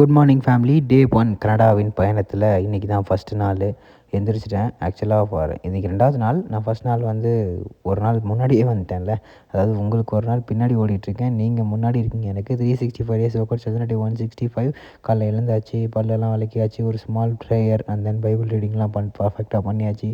Good morning family day one கனடாவின் பயணத்தில் இன்றைக்கி தான் ஃபஸ்ட்டு நாள். எந்திரிச்சிட்டேன். ஆக்சுவலாக ஃபார் இன்றைக்கி ரெண்டாவது நாள். நான் ஃபஸ்ட் நாள் வந்து ஒரு நாள் முன்னாடியே வந்துட்டேன்ல. அதாவது உங்களுக்கு ஒரு நாள் பின்னாடி ஓடிட்டுருக்கேன். நீங்கள் முன்னாடி இருக்கீங்க. எனக்கு three sixty five days workout day one sixty five காலைல எழுந்தாச்சு பல்லெல்லாம் விளக்கியாச்சு ஒரு small prayer and then Bible ரீடிங்லாம் பண் பர்ஃபெக்டாக பண்ணியாச்சு.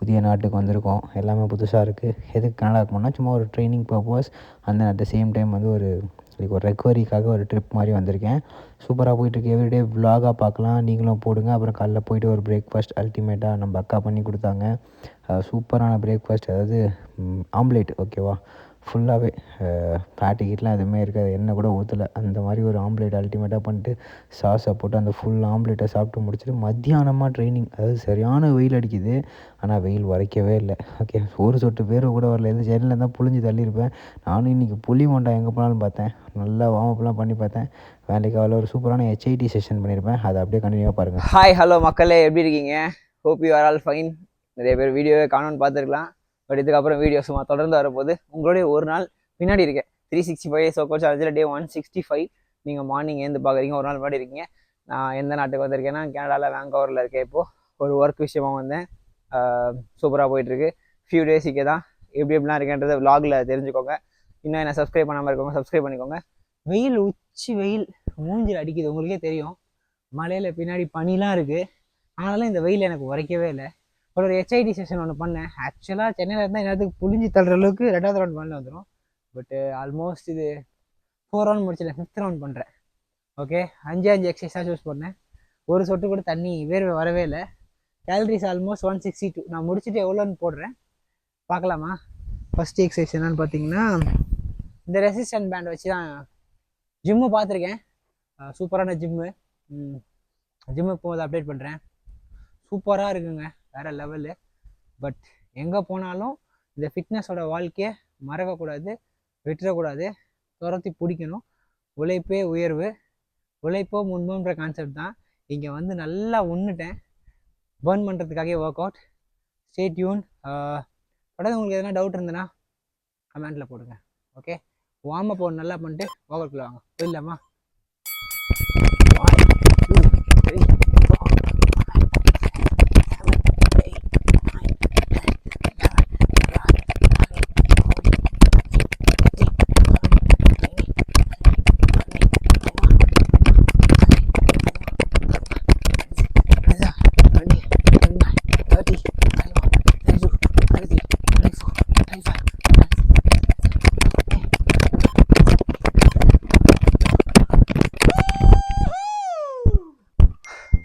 புதிய நாட்டுக்கு வந்திருக்கோம். எல்லாமே புதுசாக இருக்குது எதுக்கு கனடாக்கு போனால் சும்மா ஒரு training purpose and then at the same time வந்து ஒரு லைக் ஒரு ரெக்கவரிக்காக ஒரு ட்ரிப் மாதிரி வந்திருக்கேன். சூப்பராக போயிட்டுருக்கு. எவ்ரிடே விலாகாக பார்க்கலாம். நீங்களும் போடுங்க. அப்புறம் காலைல போயிட்டு ஒரு பிரேக்ஃபாஸ்ட் அல்டிமேட்டாக நம்ம அக்கா பண்ணி கொடுத்தாங்க. சூப்பரான பிரேக்ஃபாஸ்ட் அதாவது ஆம்லேட் ஓகேவா ஃபுல்லாகவே பேட்டிக்கிட்லாம் எதுவுமே இருக்காது. எண்ணெய் கூட ஊற்றலை அந்த மாதிரி ஒரு ஆம்லேட் அல்டிமேட்டாக பண்ணிட்டு சாஸை போட்டு அந்த ஃபுல் ஆம்லேட்டை சாப்பிட்டு முடிச்சுட்டு மத்தியானமாக ட்ரைனிங் அதாவது சரியான வெயில் அடிக்குது. ஆனால் வெயில் உரைக்கவே இல்லை. ஓகே ஒரு சொட்டு பேர் கூட வரல. எது ஜன்னலில் தான் புழிஞ்சு தள்ளியிருப்பேன். நானும் இன்றைக்கி புளி மொண்டா எங்கே போனாலும் பார்த்தேன். நல்லா வார்ம் அப்லாம் பண்ணி பார்த்தேன். வேலைக்கு அவ்வளோ ஒரு சூப்பரான ஹெச்ஐடி செஷன் பண்ணியிருப்பேன். அதை அப்படியே கண்டினியூவாக பாருங்கள் ஹாய் ஹலோ மக்களே. எப்படி இருக்கீங்க? Hope you are all fine நிறைய பேர் வீடியோவே காணோன்னு பார்த்துருக்கலாம். பட் இதுக்கப்புறம் வீடியோ சும்மா தொடர்ந்து வரப்போது உங்களுடைய ஒரு நாள் பின்னாடி இருக்கேன் three sixty five days work சார்ஜில் டே ஒன் சிக்ஸ்டி ஃபைவ் நீங்கள் மார்னிங் ஏந்து பார்க்குறீங்க ஒரு நாள் முன்னாடி இருக்கீங்க. நான் எந்த நாட்டுக்கு வந்திருக்கேன்னா கேனடாவில் வேங்கோவரில் இருக்கேன் இப்போது ஒரு ஒர்க் விஷயமா வந்தேன். சூப்பராக போயிட்டுருக்கு. ஃபியூ டேஸுக்கே தான். எப்படி எப்படிலாம் இருக்கேன்றதை விலாகில் தெரிஞ்சுக்கோங்க. இன்னும் என்ன சப்ஸ்கிரைப் பண்ணாமல் இருக்கவங்க சப்ஸ்கிரைப் பண்ணிக்கோங்க. வெயில் உச்சி வெயில் மூஞ்சில் அடிக்குது. உங்களுக்கே தெரியும். மலையில் பின்னாடி பனிலாம் இருக்குது ஆனாலும் இந்த வெயில் எனக்கு உரைக்கவே இல்லை. ஒரு ஹெச்ஐடி செஷன் ஒன்று பண்ணேன். ஆக்சுவலாக சென்னையில் இருந்தால் என்னத்துக்கு புளிஞ்சு தள்ளுற அளவுக்கு ரெண்டாவது ரவுண்ட் மேலே வந்துடும் பட்டு ஆல்மோஸ்ட் இது ஃபோர் ரவுண்ட் முடிச்சிட்டேன். ஃபிஃப்த் ரவுண்ட் பண்ணுறேன் ஓகே அஞ்சு அஞ்சு எக்ஸசைஸாக சூஸ் பண்ணேன். ஒரு சொட்டு கூட தண்ணி வேர்வை வரவே இல்லை. Calories almost one sixty two நான் முடிச்சுட்டு எவ்வளோன்னு போடுறேன். பார்க்கலாமா? ஃபஸ்ட் எக்ஸசைஸ் என்னன்னு பார்த்தீங்கன்னா இந்த ரெசிஸ்டன்ட் பேண்ட் வச்சு தான் ஜிம்மு பார்த்துருக்கேன் சூப்பரான ஜிம்மு ஜிம்மு போகும்போது அப்டேட் பண்ணுறேன் சூப்பராக இருக்குங்க. வேறு லெவலு பட் எங்கே போனாலும் இந்த ஃபிட்னஸோட வாழ்க்கையை மறக்கக்கூடாது விட்டுறக்கூடாது. துரத்தி பிடிக்கணும். உழைப்பே உயர்வு. உழைப்போ முன்போன்ற கான்செப்ட் தான். இங்கே வந்து நல்லா ஒன்றுட்டேன் பேர்ன் பண்ணுறதுக்காகவே ஒர்க் அவுட் ஸ்டே டியூன் தொடர்ந்து உங்களுக்கு எதனா டவுட் இருந்ததுன்னா கமெண்ட்டில் போடுங்க. ஓகே வார்ம் அப் ஒன்று நல்லா பண்ணிட்டு ஒர்க் அவுட்டில் வாங்க. போயிடலாமா?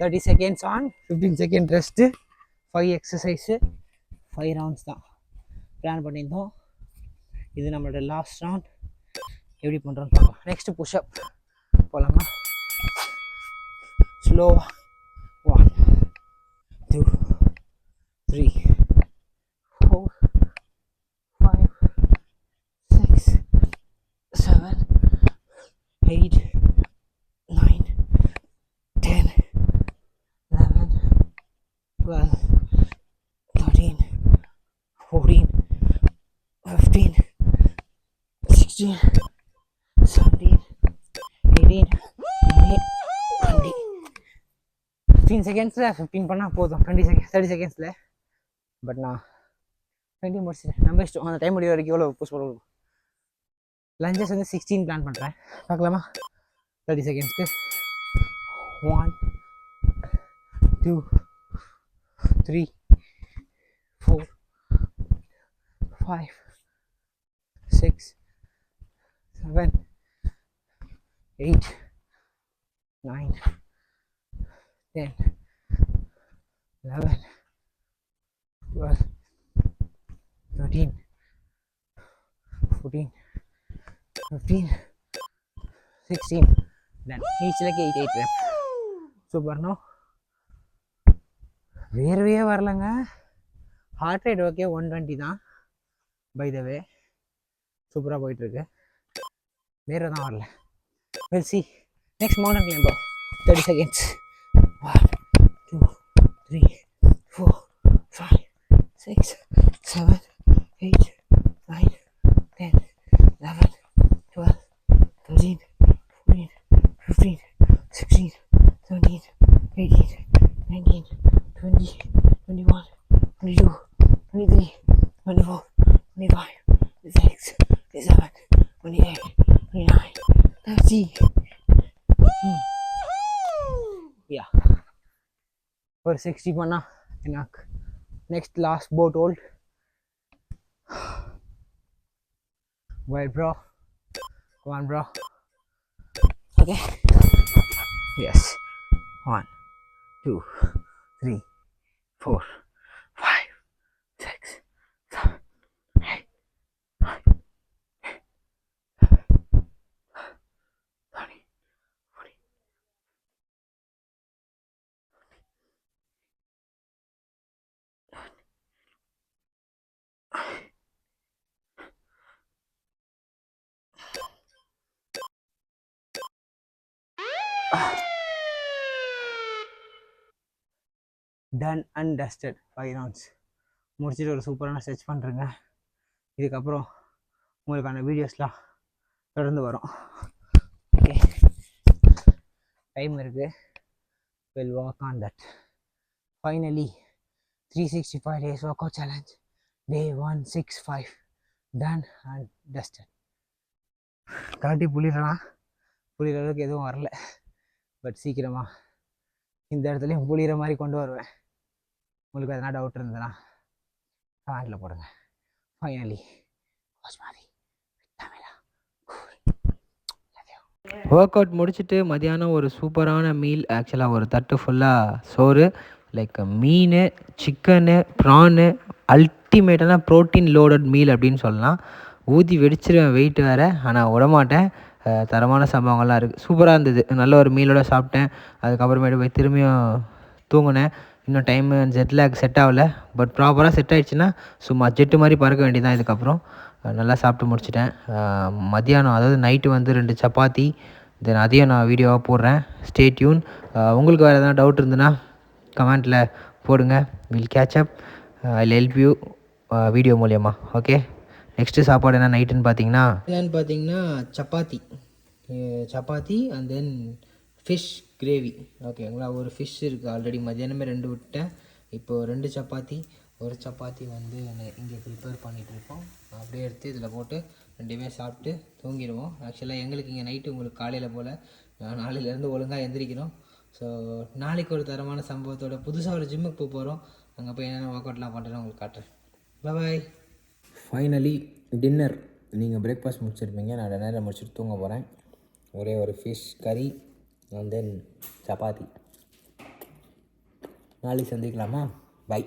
Thirty seconds on fifteen second rest five exercise five rounds தான். பிளான் பண்ணியிருந்தோம். இது நம்மளோட லாஸ்ட் ரவுண்ட் எப்படி பண்ணுறோன்னு பார்க்கலாம். நெக்ஸ்ட்டு புஷ்அப் போகலாமா ஸ்லோவாக one two three four five six seven eight nine ten 12, 13, 14, 15, 16, 17, 18, 19, 20. 15 செகண்ட்ஸில் ஃபிஃப்டீன் பண்ணால் போதும். டுவெண்ட்டி செகண்ட் தேர்ட்டி செகண்ட்ஸில் பட் நான் டுவெண்ட்டி முடிச்சிட்டேன். நம்ம இஷ்டம் அந்த டைம் முடிவு வரைக்கும் எவ்வளோ புஷ் பண்ணுவோம் லஞ்சஸ் வந்து சிக்ஸ்டீன் பிளான் பண்ணுறேன் பார்க்கலாமா? Thirty செகண்ட்ஸ்க்கு one two 3, 4, 5, 6, 7, 8, 9, 10, 11, 12, 13, 14, 15, 16, then each leg 8, 8 reps. So, Barno, வேர்வையே வரலங்க. Heart rate okay one twenty தான். பை த வே சூப்பராக போயிட்டுருக்கு. வேர்வை தான் வரல. Well see next mountain climber thirty seconds one two three four five six 20, 21, 22, 23, 24, 25, 26, 27, 28, 29, 30. Hmm. Yeah. ஒரு sixty பண்ணா எனக்கு next last boat hold Well, bro. Come on, bro. Okay. Yes. One, two, three, Porra. Done and dusted five rounds முடிச்சுட்டு ஒரு சூப்பரான stretch பண்ணுறேங்க இதுக்கப்புறம் உங்களுக்கான வீடியோஸ்லாம் தொடர்ந்து வரும். ஓகே டைம் இருக்குது will walk on that finally three sixty five days workout challenge day one six five done and dusted கலட்டி புளிடலாம் புளிகிற அளவுக்கு எதுவும் வரல. பட் சீக்கிரமாக இந்த இடத்துலையும் புளிகிற மாதிரி கொண்டு வருவேன். உங்களுக்கு எதனா டவுட் இருந்ததுன்னா கமெண்டில் போடுங்க. ஃபைனலி மாதிரி ஒர்க் அவுட் முடிச்சுட்டு மதியானம் ஒரு சூப்பரான மீல் ஆக்சுவலாக ஒரு தட்டு ஃபுல்லாக சோறு லைக் மீன் சிக்கனு ப்ரானு அல்டிமேட்டான ப்ரோட்டீன் லோடட் மீல் அப்படின்னு சொல்லலாம். ஊதி வெடிச்சிருவேன் வெயிட் வேறு ஆனால் விடமாட்டேன். தரமான சம்பவங்கள்லாம் இருக்குது சூப்பராக இருந்தது. நல்ல ஒரு மீலோட சாப்பிட்டேன். அதுக்கப்புறமேட்டு போய் திரும்பியும் தூங்கினேன். இன்னும் டைமு ஜெட்லேக் செட் ஆகல. பட் ப்ராப்பராக செட் ஆகிடுச்சுன்னா சும்மா ஜெட்டு மாதிரி பறக்க வேண்டியதான் இதுக்கப்புறம். நல்லா சாப்பிட்டு முடிச்சிட்டேன். மதியானம் அதாவது நைட்டு வந்து ரெண்டு சப்பாத்தி தென் அதையும் நான் வீடியோவாக போடுறேன். ஸ்டே டியூன் உங்களுக்கு வேறு எதனா டவுட் இருந்ததுன்னா கமெண்ட்டில் போடுங்க. Will catch up I help you video மூலியமாக ஓகே நெக்ஸ்ட்டு சாப்பாடு என்ன? நைட்டுன்னு பார்த்தீங்கன்னா என்னன்னு பார்த்தீங்கன்னா chapati. Chapati and then fish gravy ஓகேங்களா ஒரு ஃபிஷ் இருக்குது ஆல்ரெடி மத்தியானமே ரெண்டு விட்டேன் இப்போது ரெண்டு சப்பாத்தி ஒரு சப்பாத்தி வந்து இங்கே ப்ரிப்பேர் பண்ணிகிட்ருக்கோம் அப்படியே எடுத்து இதில் போட்டு ரெண்டுமே சாப்பிட்டு தூங்கிடுவோம். ஆக்சுவலாக எங்களுக்கு இங்கே நைட்டு உங்களுக்கு காலையில் போல். நான் நாளையிலேருந்து ஒழுங்காக எந்திரிக்கிறோம் ஸோ நாளைக்கு ஒரு தரமான சம்பவத்தோட புதுசாக ஒரு ஜிம்முக்கு போக போகிறோம் அங்கே போய் என்னென்ன ஒர்க் அவுட்லாம் பண்ணுறேன்னு உங்களுக்கு காட்டுறேன். பாய் ஃபைனலி டின்னர் நீங்கள் பிரேக்ஃபாஸ்ட் முடிச்சிருப்பீங்க. நான் டின்னரை முடிச்சுட்டு தூங்க போகிறேன் ஒரே ஒரு ஃபிஷ் கறி அண்ட் தென் சப்பாத்தி நாளைக்கு சந்திக்கலாமா? பை